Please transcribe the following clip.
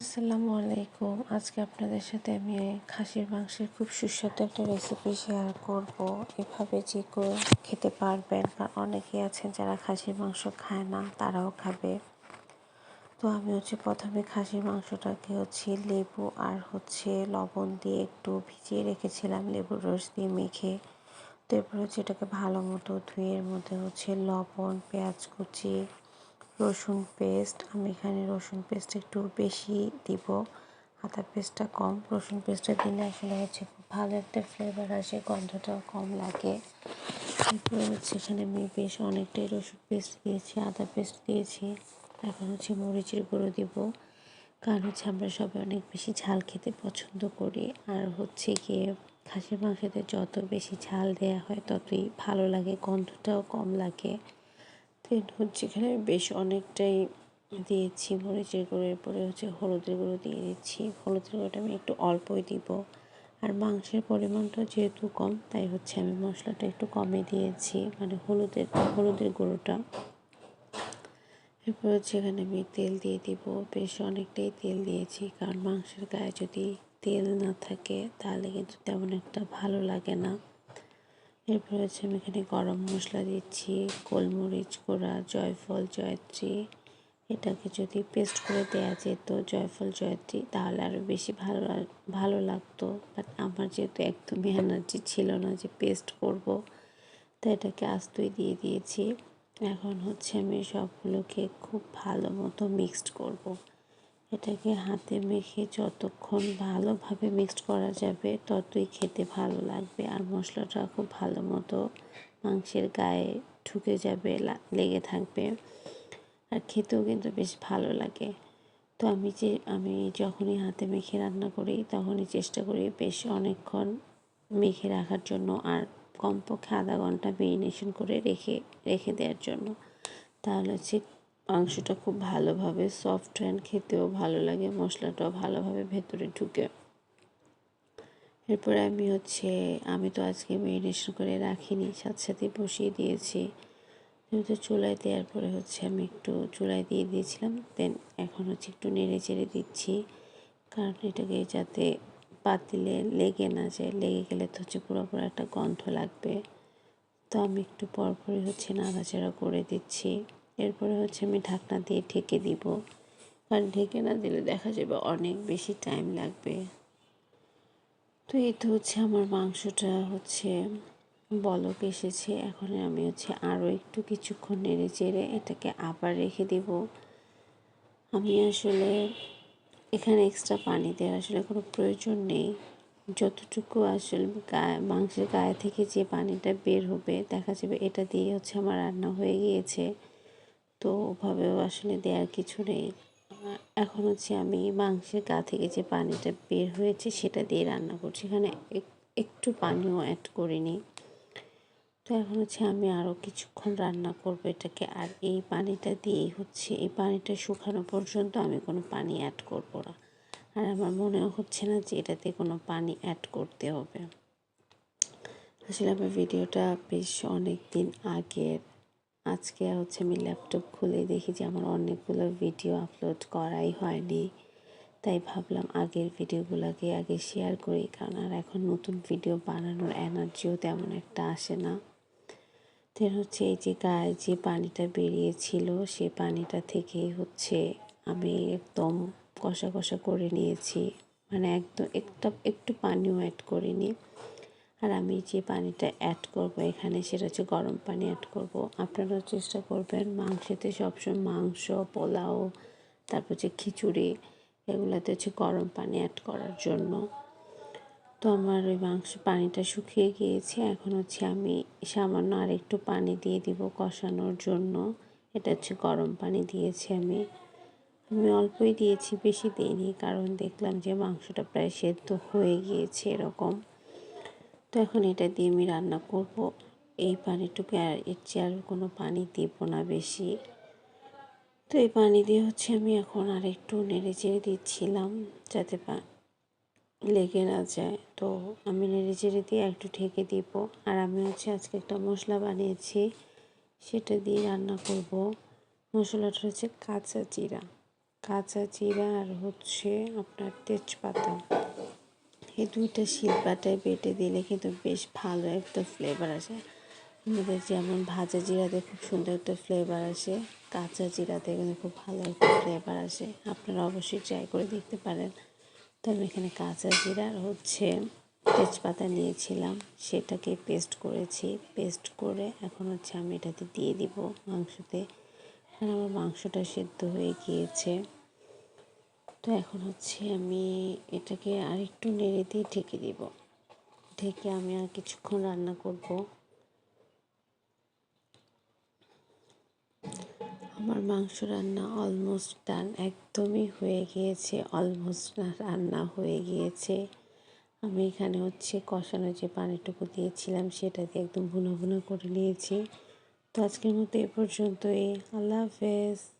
আসসালামু আলাইকুম। আজকে আপনাদের সাথে আমি খাসির মাংসের খুব সুস্বাদু একটা রেসিপি শেয়ার করব। এভাবে যে করে খেতে পারবেন কারণ অনেকেই আছেন যারা খাসির মাংস খায় না, তারাও খাবে। তো আমি হচ্ছে প্রথমে খাসির মাংসটাকে হচ্ছে লেবু আর হচ্ছে লবণ দিয়ে একটু ভিজিয়ে রেখেছিলাম, লেবুর রস দিয়ে মেখে। তো এরপর হচ্ছে এটাকে ভালো মতো ধুয়ে এর মধ্যে হচ্ছে লবণ, পেঁয়াজ কুচি রসুন পেস্ট, আমি এখানে রসুন পেস্ট একটু বেশি দিব। আদা পেস্টটা কম, রসুন পেস্টটা দিলে আসলে হচ্ছে খুব ভালো একটা ফ্লেভার আসে, গন্ধটাও কম লাগে। তারপরে হচ্ছে এখানে আমি বেশ অনেকটাই রসুন পেস্ট দিয়েছি, আদা পেস্ট দিয়েছি। এখন হচ্ছে মরিচের গুঁড়ো দিব। কারণ হচ্ছে আমরা সবাই অনেক বেশি ঝাল খেতে পছন্দ করি। আর হচ্ছে গিয়ে খাসির মাংসতে যত বেশি ঝাল দেওয়া হয়, ততই ভালো লাগে, গন্ধটাও কম লাগে। তেল হচ্ছে এখানে বেশ অনেকটাই দিয়েছি, মরিচের গুঁড়ো, এরপরে হচ্ছে হলুদের গুঁড়ো দিয়ে দিচ্ছি। হলুদের গুঁড়োটা আমি একটু অল্পই দিব। আর মাংসের পরিমাণটা যেহেতু কম, তাই হচ্ছে আমি মশলাটা একটু কমে দিয়েছি মানে হলুদের হলুদের গুঁড়োটা। এরপর হচ্ছে এখানে আমি তেল দিয়ে দিব। বেশ অনেকটাই তেল দিয়েছি, কারণ মাংসের গায়ে যদি তেল না থাকে, তাহলে কিন্তু তেমন একটা ভালো লাগে না। এরপর হচ্ছে আমি এখানে গরম মশলা দিচ্ছি, গোলমরিচ গুঁড়া, জয়ফল, জয়ত্রী। এটাকে যদি পেস্ট করে দেওয়া যেত, জয়ফল, জয়ত্রী, তাহলে আরও বেশি ভালো ভালো লাগতো। বাট আমার যেহেতু একদমই এনার্জি ছিল না যে পেস্ট করব তো এটাকে আস্তই দিয়ে দিয়েছি। এখন হচ্ছে আমি সবগুলোকে খুব ভালো মতো মিক্সড করব। এটাকে হাতে মেখে যতক্ষণ ভালোভাবে মিক্সড করা যাবে, ততই খেতে ভালো লাগবে। আর মশলাটা খুব ভালো মতো মাংসের গায়ে ঢুকে যাবে লেগে থাকবে। আর খেতেও কিন্তু বেশ ভালো লাগে। তো আমি যে, আমি যখনই হাতে মেখে রান্না করি, তখনই চেষ্টা করি বেশ অনেকক্ষণ মেখে রাখার জন্য আর কমপক্ষে আধা ঘণ্টা মেরিনেশন করে রেখে রেখে দেওয়ার জন্য। তাহলে হচ্ছে মাংসটা খুব ভালোভাবে সফট অ্যান্ড খেতেও ভালো লাগে, মশলাটাও ভালোভাবে ভেতরে ঢুকে। এরপরে আমি হচ্ছে, আমি তো আজকে মেরিনেশন করে রাখিনি সাথে সাথে বসিয়ে দিয়েছি। তো চুলায় দেওয়ার পরে হচ্ছে আমি একটু চুলায় দিয়ে দিয়েছিলাম দেন এখন হচ্ছে একটু নেড়ে চেড়ে দিচ্ছি। কারণ এটাকে যাতে পাতিলে লেগে না যায়, লেগে গেলে তো হচ্ছে পুরোপুরো একটা গন্ধ লাগবে। তো আমি একটু পরপরই হচ্ছে নাড়াচাড়া করে দিচ্ছি। এরপরে হচ্ছে আমি ঢাকনা দিয়ে ঢেকে দিব। কারণ ঢেকে না দিলে দেখা যাবে অনেক বেশি টাইম লাগবে। তো এই তো হচ্ছে আমার মাংসটা হচ্ছে বলক এসেছে। এখন আমি হচ্ছে আরও একটু কিছুক্ষণ নেড়ে চেড়ে এটাকে আবার রেখে দিব। আমি আসলে এখানে এক্সট্রা পানি দেওয়ার আসলে কোনো প্রয়োজন নেই। যতটুকু আসলে গায়ে, মাংসের গায়ে থেকে যে পানিটা বের হবে, দেখা যাবে এটা দিয়ে হচ্ছে আমার রান্না হয়ে গিয়েছে। তো ওভাবেও আসলে দেওয়ার কিছু নেই। এখন হচ্ছে আমি মাংসের গা থেকে যে পানিটা বের হয়েছে সেটা দিয়ে রান্না করছি। এখানে একটু পানিও অ্যাড করিনি। তো এখন হচ্ছে আমি আরও কিছুক্ষণ রান্না করব এটাকে। আর এই পানিটা দিয়েই হচ্ছে, এই পানিটা শুকানো পর্যন্ত আমি কোনো পানি অ্যাড করব না। আর আমার মনেও হচ্ছে না যে এটাতে কোনো পানি অ্যাড করতে হবে। আসলে আমার ভিডিওটা বেশ অনেক দিন আগের। আজকে হচ্ছে আমি ল্যাপটপ খুলে দেখি যে আমার অনেকগুলো ভিডিও আপলোড করাই হয়নি। তাই ভাবলাম আগের ভিডিওগুলোকে আগে শেয়ার করি, কারণ আর এখন নতুন ভিডিও বানানোর এনার্জিও তেমন একটা আসে না। দেন হচ্ছে এই যে গায়ে যে পানিটা বেরিয়েছিল, সে পানিটা থেকে হচ্ছে আমি একদম কষা কষা করে নিয়েছি। মানে একদম একটা, একটু পানিও অ্যাড করিনি। আর আমি যে পানিটা অ্যাড করব এখানে সেটা হচ্ছে গরম পানি অ্যাড করব। আপনারাও চেষ্টা করবেন মাংসেতে সবসময় মাংস, পোলাও, তারপর হচ্ছে খিচুড়ি, এগুলোতে হচ্ছে গরম পানি অ্যাড করার জন্য। তো আমার ওই মাংস পানিটা শুকিয়ে গিয়েছে, এখন হচ্ছে আমি সামান্য আর একটু পানি দিয়ে দিব কষানোর জন্য। এটা হচ্ছে গরম পানি দিয়েছি আমি। আমি অল্পই দিয়েছি, বেশি দিইনি, কারণ দেখলাম যে মাংসটা প্রায় সেদ্ধ হয়ে গিয়েছে এরকম। তো এখন এটা দিয়ে আমি রান্না করব। এই পানিটুকু আর এর চেয়ে আর কোনো পানি দেব না বেশি। তো এই পানি দিয়ে হচ্ছে আমি এখন আর একটু নেড়ে চেড়ে দিচ্ছিলাম যাতে পা লেগে না যায়। তো আমি নেড়ে চেড়ে দিয়ে একটু ঢেকে দিব। আর আমি হচ্ছে আজকে একটা মশলা বানিয়েছি, সেটা দিয়ে রান্না করব। মশলাটা হচ্ছে কাঁচা জিরা। কাঁচা জিরা আর হচ্ছে আপনার তেজপাতা। এই দুইটা শিলপাটায় বেটে দিলে কিন্তু বেশ ভালো একটা ফ্লেভার আসে। আমাদের যেমন ভাজা জিরাতে খুব সুন্দর একটা ফ্লেভার আসে, কাঁচা জিরাতে কিন্তু খুব ভালো একটা ফ্লেভার আসে। আপনারা অবশ্যই ট্রাই করে দেখতে পারেন। তো আমি এখানে কাঁচা জিরা হচ্ছে তেজপাতা নিয়েছিলাম, সেটাকে পেস্ট করেছি। পেস্ট করে এখন হচ্ছে আমি এটাতে দিয়ে দিব মাংসতে। কারণ আমার মাংসটা সেদ্ধ হয়ে গিয়েছে। তো এখন হচ্ছে আমি এটাকে আরেকটু নেড়ে দিয়ে ঢেকে দিব। ঢেকে আমি আর কিছুক্ষণ রান্না করব। আমার মাংস রান্না অলমোস্ট ডান একদমই হয়ে গিয়েছে অলমোস্ট রান্না হয়ে গিয়েছে। আমি এখানে হচ্ছে কষানো যে পানিটুকু দিয়েছিলাম, সেটা দিয়ে একদম ভুনো ভুনো করে নিয়েছি। তো আজকের মতো এ পর্যন্তই, আল্লাহ হাফেজ।